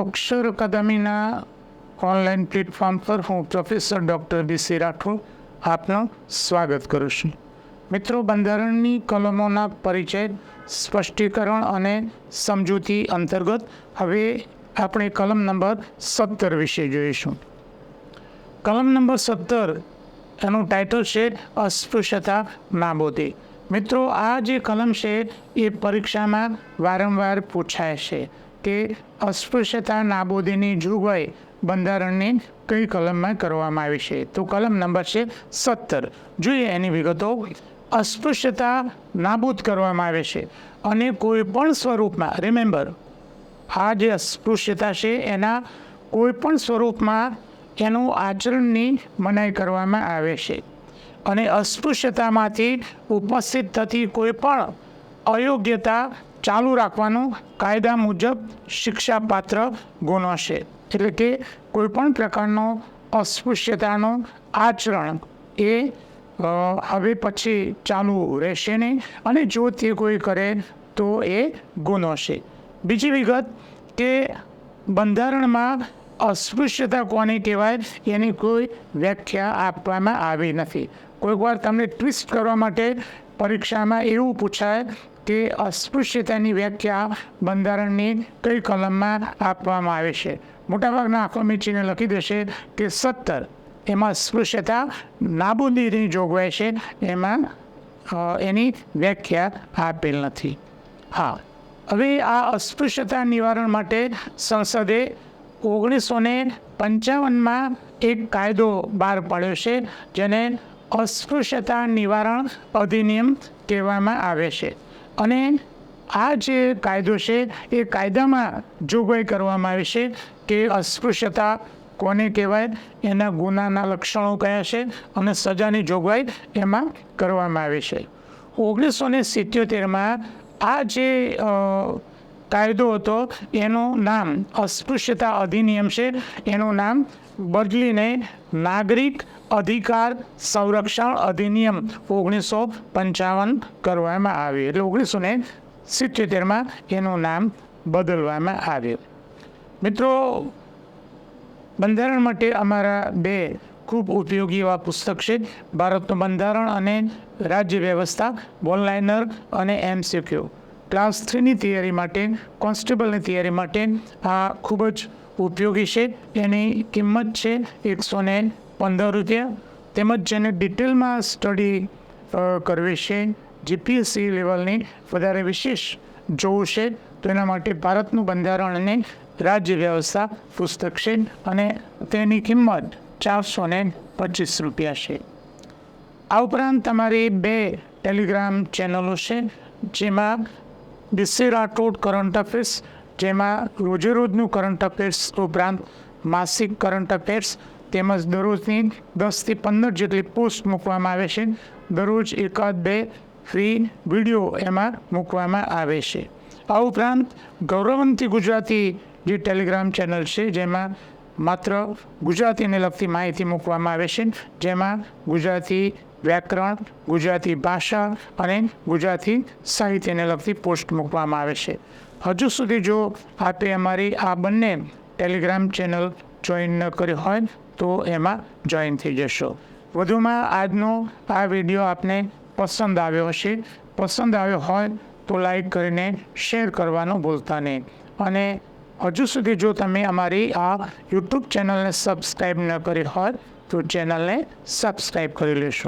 અક્ષર અકાદમીના online platform પર હું professor doctor બી રાઠોડ આપનું સ્વાગત કરું છું. મિત્રો, બંધારણની કલમોના પરિચય, સ્પષ્ટીકરણ અને સમજૂતી અંતર્ગત હવે આપણે કલમ નંબર સત્તર વિશે જોઈશું. કલમ નંબર સત્તર, એનું ટાઇટલ છે અસ્પૃશ્યતા નાબોદી. મિત્રો, આ જે કલમ છે એ પરીક્ષામાં વારંવાર પૂછાય છે. કે અસ્પૃશ્યતા નાબૂદીની જોગવાઈ બંધારણની કઈ કલમમાં કરવામાં આવી છે? તો કલમ નંબર છે સત્તર. જોઈએ એની વિગતો. અસ્પૃશ્યતા નાબૂદ કરવામાં આવે છે અને કોઈ પણ સ્વરૂપમાં રિમેમ્બર આ જે અસ્પૃશ્યતા છે એના કોઈ પણ સ્વરૂપમાં એનું આચરણની મનાઈ કરવામાં આવે છે. અને અસ્પૃશ્યતામાંથી ઉપસ્થિત થતી કોઈ પણ અયોગ્યતા ચાલુ રાખવાનું કાયદા મુજબ શિક્ષાપાત્ર ગુનો છે. એટલે કે કોઈપણ પ્રકારનો અસ્પૃશ્યતાનો આચરણ એ હવે પછી ચાલુ રહેશે નહીં. અને જો તે કોઈ કરે તો એ ગુનો છે. બીજી વિગત કે બંધારણમાં અસ્પૃશ્યતા કોને કહેવાય એની કોઈ વ્યાખ્યા આપવામાં આવી નથી. કોઈક વાર તમને ટ્વિસ્ટ કરવા માટે પરીક્ષામાં એવું પૂછાય કે અસ્પૃશ્યતાની વ્યાખ્યા બંધારણની કઈ કલમમાં આપવામાં આવે છે? મોટાભાગના આંખો મીચીને લખી દેશે કે સત્તર. એમાં અસ્પૃશ્યતા નાબૂદીની જોગવાઈ છે. એમાં એની વ્યાખ્યા આપેલ નથી. હા. હવે આ અસ્પૃશ્યતા નિવારણ માટે સંસદે ઓગણીસો ને પંચાવનમાં એક કાયદો બહાર પાડ્યો છે, જેને અસ્પૃશ્યતા નિવારણ અધિનિયમ કહેવામાં આવે છે. અને આ જે કાયદો છે, એ કાયદામાં જોગવાઈ કરવામાં આવી છે કે અસ્પૃશ્યતા કોને કહેવાય, એના ગુનાના લક્ષણો કયા છે અને સજાની જોગવાઈ એમાં કરવામાં આવી છે. ઓગણીસો ને સિત્યોતેરમાં આ જે કાયદો હતો, એનું નામ અસ્પૃશ્યતા અધિનિયમ છે. એનું નામ બદલીને નાગરિક અધિકાર સંરક્ષણ અધિનિયમ ઓગણીસો પંચાવન કરવામાં આવ્યું એટલે ઓગણીસો ને સિત્યોતેરમાં એનું નામ બદલવામાં આવ્યું. મિત્રો, બંધારણ માટે અમારા બે ખૂબ ઉપયોગી એવા પુસ્તક છે. ભારતનું બંધારણ અને રાજ્ય વ્યવસ્થા ઓનલાઇનર અને એમસીક્યુ ક્લાસ થ્રીની તૈયારી માટે, કોન્સ્ટેબલની તૈયારી માટે આ ખૂબ જ ઉપયોગી છે. એની કિંમત છે એકસો ને પંદર રૂપિયા. તેમજ જેને ડિટેલમાં સ્ટડી કરવી છે, જીપીએસસી લેવલની વધારે વિશેષ જોવું છે, તો એના માટે ભારતનું બંધારણ અને રાજ્ય વ્યવસ્થા પુસ્તક છે અને તેની કિંમત ચારસો ને પચીસ રૂપિયા છે. આ ઉપરાંત તમારી બે ટેલિગ્રામ ચેનલો છે, જેમાં ડીસી રાઠોડ કરંટ અફેર્સ, જેમાં રોજેરોજનું કરંટ અફેર્સ ઉપરાંત માસિક કરંટ અફેર્સ તેમજ દરરોજની દસથી પંદર જેટલી પોસ્ટ મૂકવામાં આવે છે. દરરોજ એકાદ, બે ફ્રી વીડિયો એમાં મૂકવામાં આવે છે. આ ઉપરાંત ગૌરવંતી ગુજરાતી જે ટેલિગ્રામ ચેનલ છે, જેમાં માત્ર ગુજરાતીને લગતી માહિતી મૂકવામાં આવે છે, જેમાં ગુજરાતી વ્યાકરણ, ગુજરાતી ભાષા અને ગુજરાતી સાહિત્યને લગતી પોસ્ટ મૂકવામાં આવે છે. હજુ સુધી જો આપે અમારી આ બંને ટેલિગ્રામ ચેનલ જોઈન ન કરી હોય, તો એમાં જોઈન થઈ જશો. વધુમાં આજનો આ વીડિયો આપને પસંદ આવ્યો હશે. પસંદ આવ્યો હોય, તો લાઈક કરીને શેર કરવાનું ભૂલતા નહીં. અને હજુ સુધી જો તમે અમારી આ યુટ્યુબ ચેનલને સબસ્ક્રાઈબ ન કરી હોય, તો ચેનલને સબસ્ક્રાઈબ કરી લેશો.